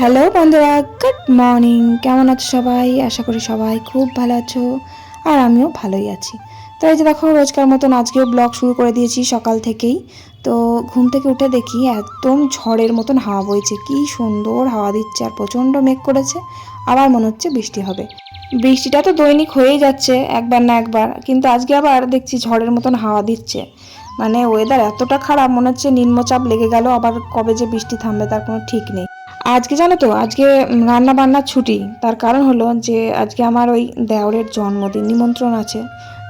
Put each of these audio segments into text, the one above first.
Hello বন্ধুরা, good morning. কেমন আছো সবাই? আশা করি সবাই খুব ভালো আছো আর আমিও ভালোই আছি। তো এই যে দেখো, রোজকার মতন আজকেও ব্লগ শুরু করে দিয়েছি সকাল থেকেই। তো ঘুম থেকে উঠে দেখি একদম ঝড়ের মতন হাওয়া বইছে। কি সুন্দর হাওয়া দিচ্ছে আর প্রচণ্ড মেঘ করেছে। আবার মনে হচ্ছে বৃষ্টি হবে। বৃষ্টিটা তো দৈনিক হয়েই যাচ্ছে, একবার না একবার। কিন্তু আজকে আবার দেখছি ঝড়ের মতন হাওয়া দিচ্ছে। মানে ওয়েদার এতটা খারাপ, মনে হচ্ছে নিম্নচাপ লেগে গেল। আবার কবে যে বৃষ্টি থামবে তার কোনো ঠিক নেই। আজকে জানো তো, আজকে রান্না বান্নার ছুটি। তার কারণ হলো যে, আজকে আমার ওই দেওরের জন্মদিন নিমন্ত্রণ আছে।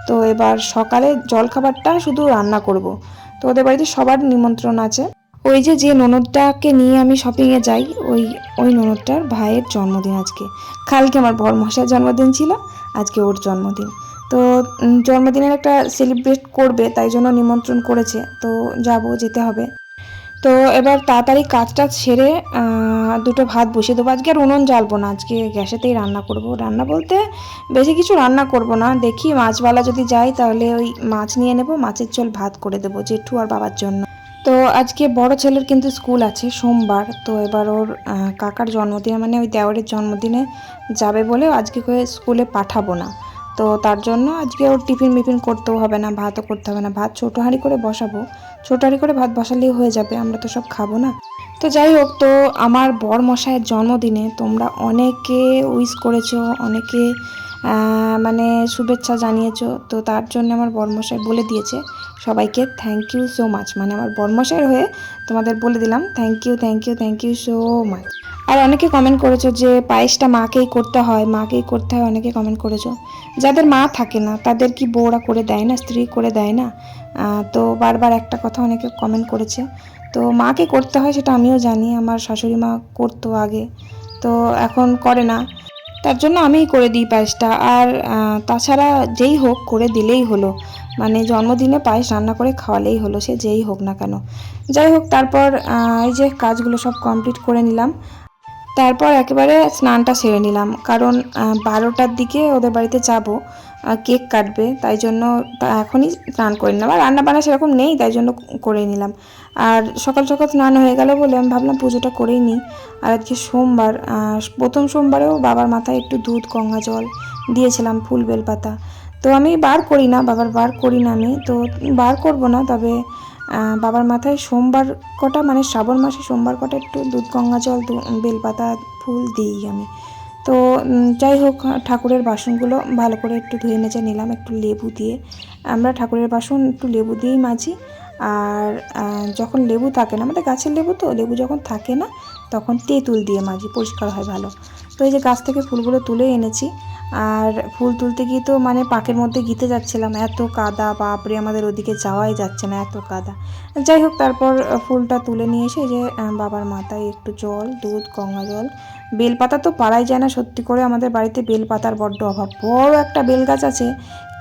তো এবার সকালে জলখাবারটা শুধু রান্না করব। তো ওদের বাড়িতে সবার নিমন্ত্রণ আছে। ওই যে যে ননদটাকে নিয়ে আমি শপিংয়ে যাই, ওই ওই ননদটার ভাইয়ের জন্মদিন আজকে। কালকে আমার বর মশার জন্মদিন ছিল, আজকে ওর জন্মদিন। তো জন্মদিনের একটা সেলিব্রেট করবে, তাই জন্য নিমন্ত্রণ করেছে। তো যাব, যেতে হবে। তো এবার তাড়াতাড়ি কাজটা আহ, দুটো ভাত বসিয়ে দেবো। আজকে আর উনুন জ্বালবো না আজকে গ্যাসেতেই রান্না করব। রান্না বলতে বেশি কিছু রান্না করব না। দেখি মাছওয়ালা যদি যাই তাহলে ওই মাছ নিয়ে নেব মাছের ঝোল ভাত করে দেবো জেঠু আর বাবার জন্য। তো আজকে বড় ছেলের কিন্তু স্কুল আছে সোমবার তো এবার ওর কাকার জন্মদিনে মানে ওই দেওয়ারের জন্মদিনে যাবে বলে আজকে স্কুলে পাঠাবো না। তো তার জন্য আজকে ওর টিফিন মিফিন করতেও হবে না ভাতও করতে হবে না। ভাত ছোটো হাঁড়ি করে বসাবো। ছোটো হাঁড়ি করে ভাত বসালেই হয়ে যাবে, আমরা তো সব খাব না। তো যাই হোক, তো আমার বর মশাইয়ের জন্মদিনে তোমরা অনেকে উইশ করেছ, অনেকে মানে শুভেচ্ছা জানিয়েছো, তো তার জন্য আমার বরমশাই বলে দিয়েছে। সবাইকে থ্যাংক ইউ সো মাচ মানে আমার বরমশাইয়ের হয়ে তোমাদের বলে দিলাম thank you thank you thank you so much আর অনেকে কমেন্ট করেছ যে পায়েসটা মাকেই করতে হয়, মাকেই করতে হয়, অনেকে কমেন্ট করেছ। যাদের মা থাকে না, তাদের কি বউরা করে দেয় না, স্ত্রী করে দেয় না? তো বারবার একটা কথা অনেকে কমেন্ট করেছে। তো মাকে করতে হয় সেটা আমিও জানি, আমার শাশুড়ি মা করতো আগে, তো এখন করে না। তার জন্য আমিই করে দিই পায়েসটা। আর তাছাড়া যেই হোক করে দিলেই হলো। মানে জন্মদিনে পায়েস রান্না করে খাওয়ালেই হলো, সে যেই হোক না কেন। যাই হোক, তারপর এই যে কাজগুলো সব কমপ্লিট করে নিলাম। তারপর একেবারে স্নানটা সেরে নিলাম। কারণ বারোটার দিকে ওদের বাড়িতে যাব। কেক কাটবে, তাই জন্য এখনই স্নান করে নিলাম। আর রান্না বান্না সেরকম নেই, তাই জন্য করে নিলাম। আর সকাল সকাল স্নান হয়ে গেল বলে আমি ভাবলাম পুজোটা করেই নিই। আর আজকে সোমবার প্রথম সোমবারেও বাবার মাথায় একটু দুধ, গঙ্গা জল দিয়েছিলাম, ফুল বেলপাতা। তো আমি বার করি না, বাবার বার করি না আমি। তো বার করব না, তবে বাবার মাথায় সোমবার কটা মানে শ্রাবণ মাসে সোমবার কটা একটু দুধ, গঙ্গা জল বেলপাতা, ফুল দিই আমি। তো যাই হোক ঠাকুরের বাসনগুলো ভালো করে একটু ধুয়ে মেজে নিলাম একটু লেবু দিয়ে। আমরা ঠাকুরের বাসন একটু লেবু দিয়েই মাজি। আর যখন লেবু থাকে না, আমাদের গাছের লেবু তো, লেবু যখন থাকে না, তখন তেঁতুল দিয়ে মাজি, পরিষ্কার হয় ভালো। তো এই যে গাছ থেকে ফুলগুলো তুলে এনেছি। আর ফুল তুলতে গিয়ে তো মানে পাকের মধ্যে গিতে যাচ্ছিলাম। এত কাদা, বাপরে, আমাদের ওদিকে যাওয়াই যাচ্ছে না, এত কাদা। যাই হোক, তারপর ফুলটা তুলে নিয়ে এসে যে বাবার মাথায় একটু জল, দুধ, গঙ্গা জল। বেলপাতা তো পাড়াই যায় না, সত্যি করে আমাদের বাড়িতে বেলপাতার বড্ড অভাব। বড় একটা বেল গাছ আছে,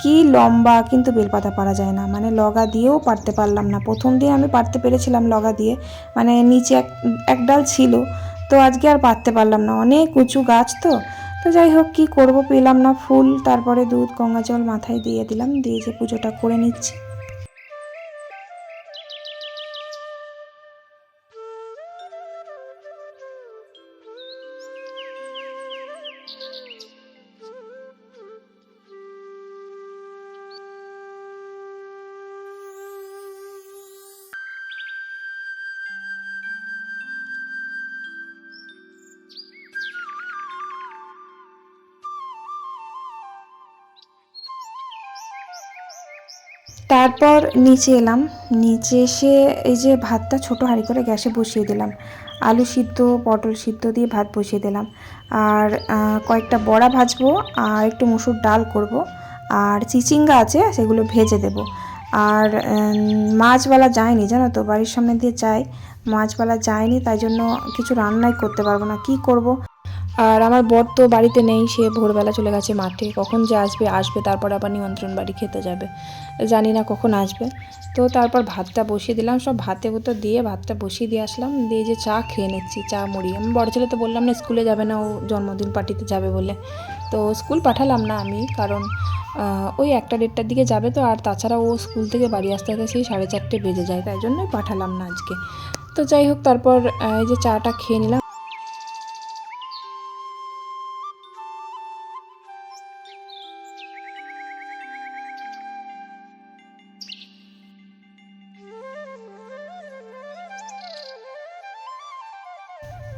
কি লম্বা, কিন্তু বেলপাতা পারা যায় না। মানে লগা দিয়েও পারতে পারলাম না। প্রথম দিন আমি পারতে পেরেছিলাম লগা দিয়ে। মানে নিচে এক এক ডাল ছিল, তো আজকে আর পারতে পারলাম না। অনেক উঁচু গাছ তো তো যাই হোক, কী করব পেলাম না ফুল, তারপরে দুধ, গঙ্গা জল মাথায় দিয়ে দিলাম, দিয়ে যে পুজোটা করে নিচ্ছি। তারপর নিচে এলাম। নিচে এসে এই যে ভাতটা ছোট হাঁড়ি করে গ্যাসে বসিয়ে দিলাম। আলু সিদ্ধ, পটল সিদ্ধ দিয়ে ভাত বসিয়ে দিলাম। আর কয়েকটা বড়া ভাজবো আর একটু মুসুর ডাল করব। আর চিচিঙ্গা আছে, সেগুলো ভেজে দেব। আর মাছওয়ালা যায়নি, জানো তো, বাড়ির সামনে দিয়ে যায়। মাছওয়ালা যায়নি, তাই জন্য কিছু রান্নাই করতে পারব না। কি করব? আর আমার বর তো বাড়িতে নেই, সে ভোরবেলা চলে গেছে মাঠে। কখন যে আসবে আসবে। তারপর আবার নিমন্ত্রণ বাড়ি খেতে যাবে। জানি না কখন আসবে। তো তারপর ভাতটা বসিয়ে দিলাম। সব ভাতে ভুতো দিয়ে ভাতটা বসিয়ে দিয়ে আসলাম। দিয়ে যে চা খেয়ে নিচ্ছি, চা মুড়ি। আমি বড় ছেলে তো বললাম না, স্কুলে যাবে না, ও জন্মদিন পার্টিতে যাবে বলে। তো স্কুল পাঠালাম না আমি, কারণ ওই একটা দেড়টার দিকে যাবে তো। আর তাছাড়া ও স্কুল থেকে বাড়ি আসতে আসতে সেই সাড়ে চারটে বেজে যায়। তাই জন্যই পাঠালাম না আজকে। তো যাই হোক, তারপর এই যে চাটা খেয়ে নিলাম।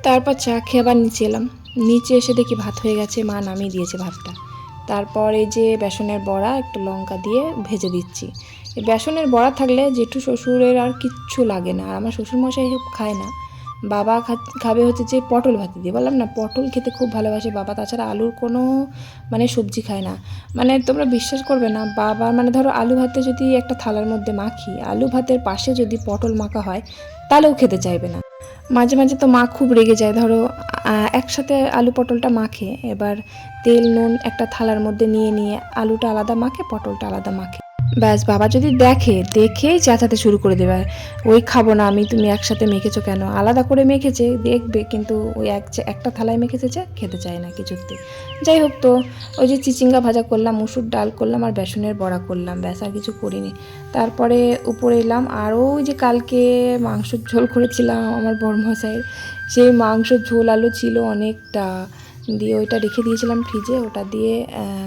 তারপর চা খেয়ে আবার নিচে এলাম। নিচে এসে দেখি ভাত হয়ে গেছে, মা নামিয়ে দিয়েছে ভাতটা। তারপর এই যে বেসনের বড়া, একটু লঙ্কা দিয়ে ভেজে দিচ্ছি। বেসনের বড়া থাকলে জেঠু শ্বশুরের আর কিচ্ছু লাগে না, আর আমার শ্বশুরমশাই খায় না। বাবা খাবে হচ্ছে যে পটল ভাতে দিয়ে। বললাম, না, পটল খেতে খুব ভালোবাসে বাবা, তাছাড়া আলুর কোনো মানে সবজি খায় না। মানে তোমরা বিশ্বাস করবে না, বাবা মানে ধরো আলু ভাতে যদি একটা থালার মধ্যে মাখি, আলু ভাতের পাশে যদি পটল মাখা হয় তাহলেও খেতে চাইবে না। মাঝে মাঝে তো মা খুব রেগে যায়। ধরো একসাথে আলু পটলটা মাখে, এবার তেল, নুন একটা থালার মধ্যে নিয়ে নিয়ে আলুটা আলাদা মাখে, পটলটা আলাদা মাখে। ব্যাস, বাবা যদি দেখে, দেখেই চেঁচাতে শুরু করে দেবে। ওই খাব না আমি, তুমি একসাথে মেখেছো কেন? আলাদা করে মেখেছে, দেখবে, কিন্তু ওই এক একটা থালায় মেখেছে যে খেতে চায় না কিছুতে যাই হোক তো, ওই যে চিচিঙ্গা ভাজা করলাম, মুসুর ডাল করলাম আর বেসনের বড়া করলাম, ব্যাস, আর কিছু করিনি। তারপরে উপরে এলাম আর ওই যে কালকে মাংসর ঝোল করেছিলাম আমার বড়মশাইয়ের সেই মাংসর ঝোল আলু ছিল অনেকটা। দিয়ে ওইটা রেখে দিয়েছিলাম ফ্রিজে, ওটা দিয়ে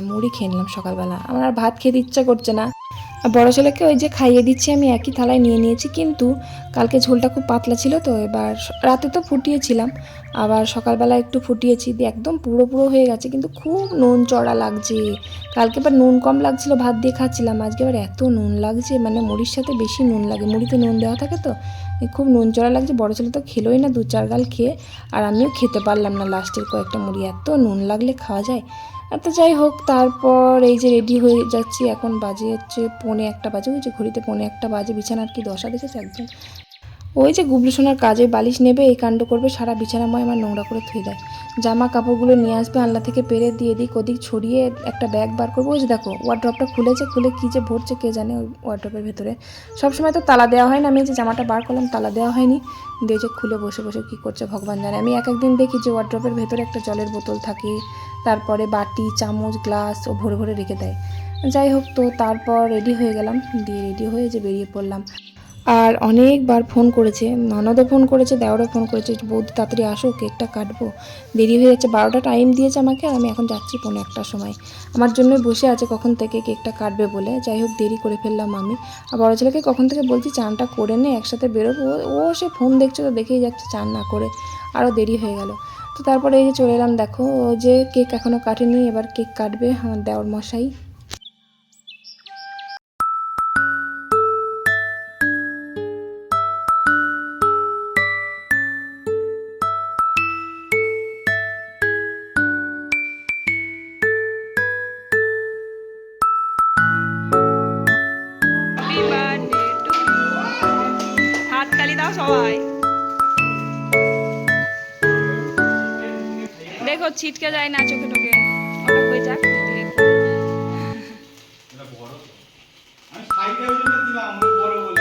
মুড়ি খেয়ে নিলাম সকালবেলা। আমার আর ভাত খেতে ইচ্ছা করছে না। বড় ছেলেকে ওই যে খাইয়ে দিচ্ছি আমি একই থালায় নিয়ে নিয়েছি, কিন্তু কালকে ঝোলটা খুব পাতলা ছিল তো, এবার রাতে তো ফুটিয়েছিলাম, আবার সকালবেলা একটু ফুটিয়েছি, দিয়ে একদম পুরো পুরো হয়ে গেছে, কিন্তু খুব নুন চড়া লাগছে। কালকে এবার নুন কম লাগছিল, ভাত দিয়ে খাচ্ছিলাম, আজকে এবার এত নুন লাগছে মানে মুড়ির সাথে বেশি নুন লাগে, মুড়িতে নুন দেওয়া থাকে তো খুব নুন চড়া লাগছে, বড় ছেলে তো খেলোই না, দু চার গাল খেয়ে, আর আমিও খেতে পারলাম না লাস্টের কয়েকটা মুড়ি, এত নুন লাগলে খাওয়া যায়। আর তো যাই হোক, তারপর এই যে রেডি হয়ে যাচ্ছি, এখন বাজে হচ্ছে পৌনে একটা বাজে, ওই যে ঘড়িতে পৌনে একটা বাজে, বিছানার কি দশা দেখেছে একদম? ওই যে গুবলু সোনার কাজে বালিশ নেবে, এই কাণ্ড করবে, সারা বিছানাময় আমার নোংরা করে থুয়ে দেয়। জামা কাপড়গুলো নিয়ে আসবে আল্লা থেকে পেরে দিয়ে এদিক ওদিক ছড়িয়ে একটা ব্যাগ বার করব। ওই যে দেখো ওয়ার্ড্রপটা খুলেছে, খুলে কী যে ভরছে কে জানে ওই ওয়ার্ড্রপের ভেতরে। সবসময় তো তালা দেওয়া হয় না, আমি যে জামাটা বার করলাম, তালা দেওয়া হয়নি। দিয়ে যে খুলে বসে বসে কী করছে ভগবান জানে। আমি এক একদিন দেখি যে ওয়ার্ড্রপের ভেতরে একটা জলের বোতল থাকে, তারপরে বাটি, চামচ গ্লাস ও ভরে ভরে রেখে দেয়। যাই হোক তো, তারপর রেডি হয়ে গেলাম। দিয়ে রেডি হয়ে যে বেরিয়ে পড়লাম। আর অনেকবার ফোন করেছে, ননদও ফোন করেছে দেওরও ফোন করেছে, বৌদি তাড়াতাড়ি আসো, কেকটা কাটবো। দেরি হয়ে যাচ্ছে, বারোটা টাইম দিয়েছে আমাকে আর আমি এখন যাচ্ছি পনেরো একটার সময়। আমার জন্যই বসে আছে কখন থেকে কেকটা কাটবে বলে। যাই হোক, দেরি করে ফেললাম আমি। আর বড়ো ছেলেকে কখন থেকে বলছি, চানটা করে নে, একসাথে বেরোবো। ও- সে ফোন দেখছে তো দেখেই যাচ্ছে, চান না করে আরও দেরি হয়ে গেল। তো তারপরে এই যে চলে এলাম, দেখো, ও যে কেক এখনও কাটেনি, এবার কেক কাটবে, আমার দেওর মশাই হাততালি সবাই। দেখো ছিটকে যায় না চোখে টোকে বড় বলে।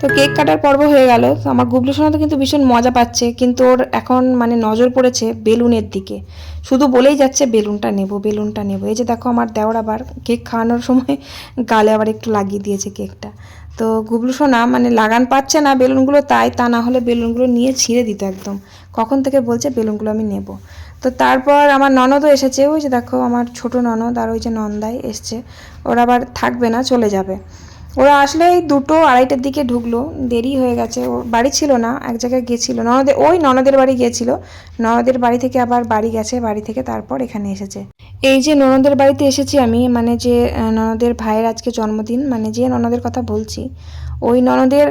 তো কেক কাটার পর্ব হয়ে গেল। তো আমার গুবলু সোনা তো কিন্তু ভীষণ মজা পাচ্ছে, কিন্তু ওর এখন মানে নজর পড়েছে বেলুনের দিকে। শুধু বলেই যাচ্ছে বেলুনটা নেব বেলুনটা নেব। এই যে দেখো আমার দেওর আবার কেক খাওয়ানোর সময় গালে আবার একটু লাগিয়ে দিয়েছে কেকটা। তো গুবলু সোনা মানে লাগান পাচ্ছে না বেলুনগুলো, তাই তা না হলে বেলুনগুলো নিয়ে ছিঁড়ে দিত একদম। কখন থেকে বলছে বেলুনগুলো আমি নেব। তো তারপর আমার ননদও এসেছে, ওই যে দেখো আমার ছোট ননদ আর ওই যে নন্দাই এসছে। ওরা আবার থাকবে না, চলে যাবে। ওরা আসলে এই দুটো আড়াইটার দিকে ঢুকলো, দেরি হয়ে গেছে। ওর বাড়ি ছিল না, এক জায়গায় গেছিল। ননদের ওই ননদের বাড়ি গিয়েছিল। ননদের বাড়ি থেকে আবার বাড়ি গেছে, বাড়ি থেকে তারপর এখানে এসেছে। এই যে ননদের বাড়িতে এসেছি আমি মানে যে ননদের ভাইয়ের আজকে জন্মদিন মানে যে ননদের কথা বলছি, ওই ননদের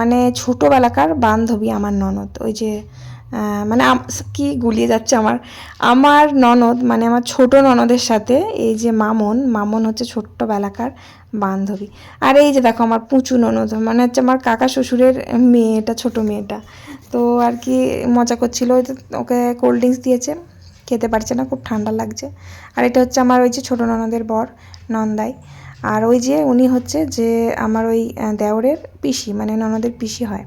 মানে ছোটোবেলাকার বান্ধবী আমার ননদ। ওই যে মানে কি গুলিয়ে যাচ্ছে আমার? আমার ননদ মানে আমার ছোট ননদের সাথে এই যে মামন মামন হচ্ছে ছোট্টবেলাকার বান্ধবী। আর এই যে দেখো আমার পুঁচু ননদ মানে হচ্ছে আমার কাকা শ্বশুরের মেয়েটা, ছোট মেয়েটা। তো আর কি মজা করছিল ওকে কোল্ড ড্রিঙ্কস দিয়েছে, খেতে পারছে না, খুব ঠান্ডা লাগছে। আর এটা হচ্ছে আমার ওই যে ছোট ননদের বর, নন্দাই। আর ওই যে উনি হচ্ছে যে আমার ওই দেওরের পিসি মানে ননদের পিসি হয়।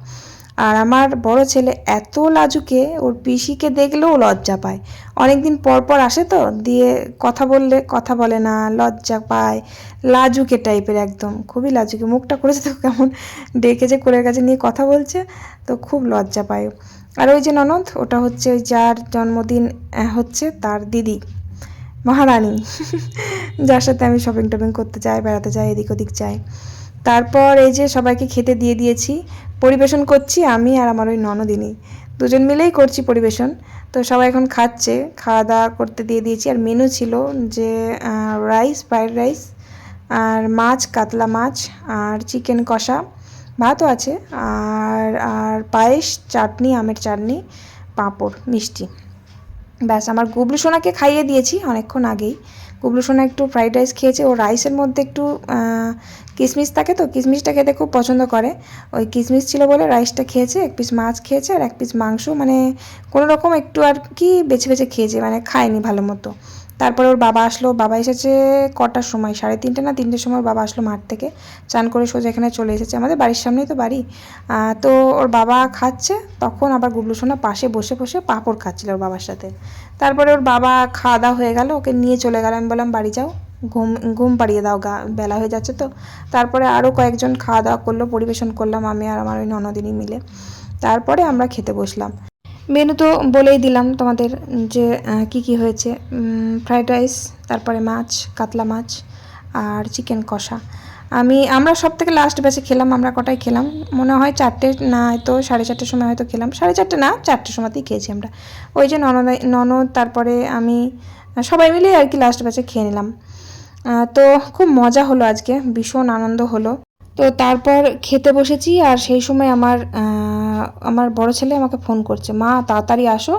আর আমার বড় ছেলে এত লাজুকে, ওর পিসিকে দেখলেও লজ্জা পায়। অনেকদিন পর পর আসে তো, দিয়ে কথা বললে, কথা বলে না, লজ্জা পায়। লাজুকে টাইপের একদম, খুবই লাজুকে। মুখটা করেছে তো কেমন, ডেকে যে কোলের কাছে নিয়ে কথা বলছে, তো খুব লজ্জা পায়। আর ওই যে ননদ, ওটা হচ্ছে ওই যার জন্মদিন হচ্ছে তার দিদি, মহারানী। যার সাথে আমি শপিং টপিং করতে যাই, বেড়াতে যাই, এদিক ওদিক যাই। তারপর এই যে সবাইকে খেতে দিয়ে দিয়েছি পরিবেশন করছি আমি আর আমার ওই ননদিনী। দুজন মিলেই করছি পরিবেশন। তো সবাই এখন খাচ্ছে খাওয়া দাওয়া করতে দিয়ে দিয়েছি। আর মেনু ছিল যে রাইস ফ্রাইড রাইস আর মাছ, কাতলা মাছ, আর চিকেন কষা। ভাতও আছে, আর আর পায়েস, চাটনি, আমের চাটনি, পাঁপড়, মিষ্টি। ব্যাস, আমার গুবলু সোনাকে খাইয়ে দিয়েছি অনেকক্ষণ আগেই। গুবলু সোনা একটু ফ্রাইড রাইস খেয়েছে। ও রাইসের মধ্যে একটু কিশমিশ থাকে তো কিশমিশটা খেতে খুব পছন্দ করে। ওই কিশমিশ ছিল বলে রাইসটা খেয়েছে, এক পিস মাছ খেয়েছে আর এক পিস মাংস। মানে কোনো রকম একটু আর কি বেছে বেছে খেয়েছে মানে খায়নি ভালো মতো। তারপরে ওর বাবা আসলো। বাবা এসেছে কটার সময়? সাড়ে তিনটে না তিনটের সময় বাবা আসলো মাঠ থেকে। চান করে সোজা এখানে চলে এসেছে। আমাদের বাড়ির সামনেই তো বাড়ি। তো ওর বাবা খাচ্ছে, তখন আবার গুবলু সোনা পাশে বসে বসে পাঁপড় খাচ্ছিল ওর বাবার সাথে। তারপরে ওর বাবা খাওয়া দাওয়া হয়ে গেল, ওকে নিয়ে চলে গেল। আমি বললাম, বাড়ি যাও, ঘুম ঘুম পাড়িয়ে দাও, গা, বেলা হয়ে যাচ্ছে তো। তারপরে আরও কয়েকজন খাওয়া দাওয়া করল, পরিবেশন করলাম আমি আর আমার ওই ননদিনী মিলে। তারপরে আমরা খেতে বসলাম। মেনু তো বলেই দিলাম তোমাদের যে কি কি হয়েছে। ফ্রাইড রাইস, তারপরে মাছ, কাতলা মাছ আর চিকেন কষা। আমি, আমরা সব থেকে লাস্ট ব্যাচে খেলাম, আমরা কটায় খেলাম? মনে হয় চারটে, না, হয়তো সাড়ে চারটের সময় হয়তো খেলাম। সাড়ে চারটে না, চারটের সময়তেই খেয়েছি আমরা। ওই যে ননদ ননদ, তারপরে আমি, সবাই মিলে আর কি লাস্ট ব্যাচে খেয়ে নিলাম। তো খুব মজা হলো আজকে, ভীষণ আনন্দ হলো। তো তারপর খেতে বসেছি আর সেই সময় আমার আমার বড় ছেলে আমাকে ফোন করছে, মা, তাড়াতাড়ি আসো,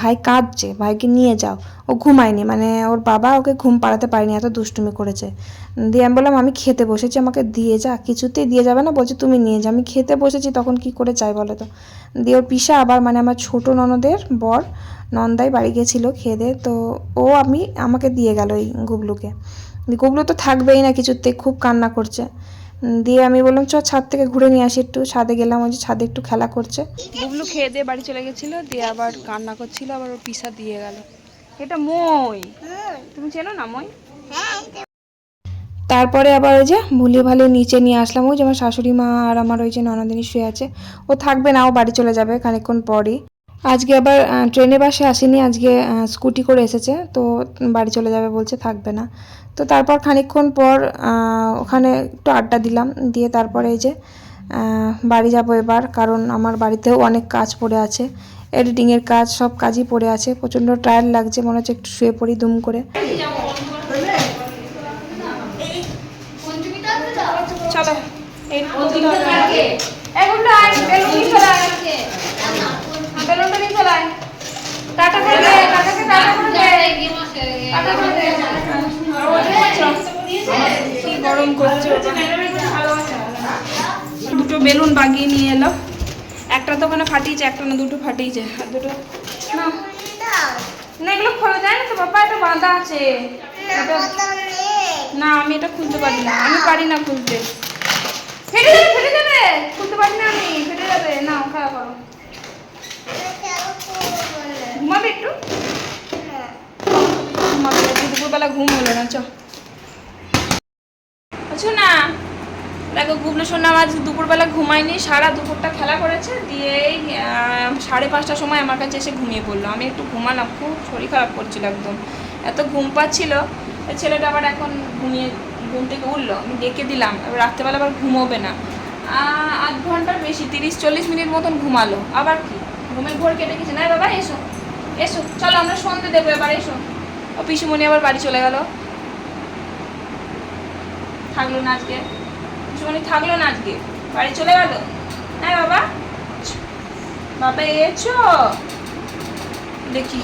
ভাই কাঁদছে, ভাইকে নিয়ে যাও। ও ঘুমায়নি মানে ওর বাবা ওকে ঘুম পাড়াতে পারেনি, এত দুষ্টুমি করেছে। দিয়ে আমি বললাম, আমি খেতে বসেছি, আমাকে দিয়ে যা, কিছুতেই দিয়ে যাবে না, বলছে তুমি নিয়ে যা আমি খেতে বসেছি, তখন কি করে চাই বলো তো? দিয়ে ওর পিসা আবার মানে আমার ছোট ননদের বর, নন্দাই বাড়ি গেছিল খেয়ে তো ও আমি, আমাকে দিয়ে গেল ওই গুবলুকে গুবলু তো থাকবেই না কিছুতে, খুব কান্না করছে। দিয়ে আমি বললাম চ ছাদ থেকে ঘুরে নিয়ে আসি একটু। ছাদে গেলাম ওই যে ছাদে একটু খেলা করছে। বুবলু খেয়ে দিয়ে বাড়ি চলে গেছিল দিয়ে আবার কান্না করছিল আবার ওর পিসা দিয়ে গেল। এটা মই। তুমি চেনো না মই? তারপরে আবার ওই যে ভুলিয়ে ভালিয়ে নিচে নিয়ে আসলাম। ওই যে আমার শাশুড়ি মা আর আমার ওই যে ননদিনী শুয়ে আছে। ও থাকবে না ও বাড়ি চলে যাবে খানিকক্ষণ পরই। আজকে আবার ট্রেনে বাসে আসেনি আজকে স্কুটি করে এসেছে তো বাড়ি চলে যাবে বলছে থাকবে না তো তারপর খানিকক্ষণ পর ওখানে একটু আড্ডা দিলাম দিয়ে তারপরে এই যে বাড়ি যাব এবার কারণ আমার বাড়িতেও অনেক কাজ পড়ে আছে এডিটিংয়ের কাজ সব কাজই পড়ে আছে প্রচণ্ড টায়ার লাগছে মনে হচ্ছে একটু শুয়ে পড়ি দুম করে চলো এই এগুলো আয় বেলুন নিয়ে চলে আয় বেলুনটা নিয়ে চলে আয় টাটা করে দে টাটাকে টাটা করে দে টাটা করে দে কি গরম করছে? দুটো বেলুন বাগিয়ে নিয়ে এলো। একটা তো ওখানে ফাটিয়েছে একটা না দুটো ফাটিয়েছে। আর দুটো না। না এগুলো খোলা যায় না তো বাবা এটা বাঁধা আছে। না আমি এটা খুলতে পারি না আমি পারি না খুলতে। ফেটে যাবে ফেটে যাবে। খুলতে পারি না আমি ফেটে যাবে। না খেলা করো ঘুমাবে একটু? ঘুমাবে দুপুরবেলা ঘুম হলো না চ। আচ্ছা না দেখো গুবলু সোনা আজ দুপুরবেলা ঘুমায়নি সারা দুপুরটা খেলা করেছে দিয়ে সাড়ে পাঁচটার সময় আমার কাছে এসে ঘুমিয়ে পড়ল। আমি একটু ঘুমালাম খুব শরীর খারাপ করছিল একদম। এত ঘুম পাচ্ছিল ছেলেটা আবার এখন ঘুমিয়ে ঘুম থেকে উঠল আমি ডেকে দিলাম এবার রাত্রেবেলা আবার ঘুমোবে না। আধ ঘণ্টার বেশি তিরিশ চল্লিশ মিনিট মতন ঘুমালো। আবার কি? ঘুমের ঘোর কেটে গেছে। না বাবা এসো। এসো, চলো আমরা সন্ধে দেবো, এবার এসো। ও পিসুমণি আবার বাড়ি চলে গেল। থাকল না আজকে। পিসুমণি থাকল না আজকে? বাড়ি চলে গেল? হ্যাঁ বাবা। বাবা, এসো। দেখি।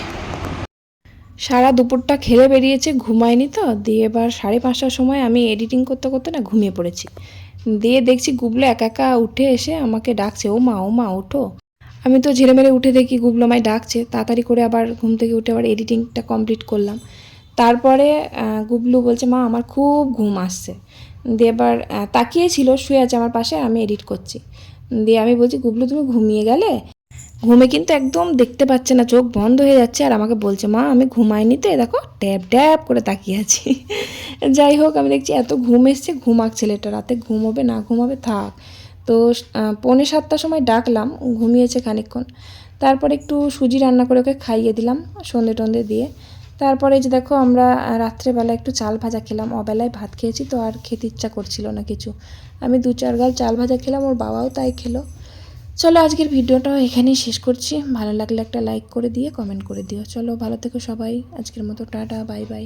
সারা দুপুরটা খেলে বেরিয়েছে, ঘুমায়নি তো। দিয়ে এবার সাড়ে পাঁচটার সময় আমি এডিটিং করতে করতে না ঘুমিয়ে পড়েছি। দিয়ে দেখছি গুবলো একা একা উঠে এসে আমাকে ডাকছে, ও মা ও মা, ওঠো। আমি তো ঝেড়েমেরে উঠে দেখি গুবলো আমায় ডাকছে, তাড়াতাড়ি করে আবার ঘুম থেকে উঠে আবার এডিটিংটা কমপ্লিট করলাম। তারপরে গুবলু বলছে, মা, আমার খুব ঘুম আসছে। দিয়ে এবার তাকিয়েছিল শুয়ে আছে আমার পাশে, আমি এডিট করছি। দিয়ে আমি বলছি গুবলু তুমি ঘুমিয়ে গেলে? ঘুমে কিন্তু একদম দেখতে পাচ্ছে না, চোখ বন্ধ হয়ে যাচ্ছে, আর আমাকে বলছে, মা, আমি ঘুমাইনি তো, দেখো, ট্যাপ ট্যাপ করে তাকিয়ে আছি। যাই হোক, আমি দেখছি এত ঘুম এসছে, ঘুমাক ছেলেটা, রাতে ঘুমোবে, না ঘুমাবে, থাক। তো পৌনে সাতটার সময় ডাকলাম, ঘুমিয়েছে খানিকক্ষণ। তারপর একটু সুজি রান্না করে ওকে খাইয়ে দিলাম, সন্ধে টন্ধে দিয়ে। তারপরে যে দেখো, আমরা রাত্রেবেলা একটু চাল ভাজা খেলাম। অবেলায় ভাত খেয়েছি তো আর খেতে ইচ্ছা করছিল না কিছু। আমি দু চার গাল চাল ভাজা খেলাম, ওর বাবাও তাই খেলো। চলো আজকের ভিডিওটাও এখানেই শেষ করছি। ভালো লাগলে একটা লাইক করে দিয়ে, কমেন্ট করে দিও। চলো, ভালো থেকো সবাই। আজকের মতো টাটা, বাই বাই।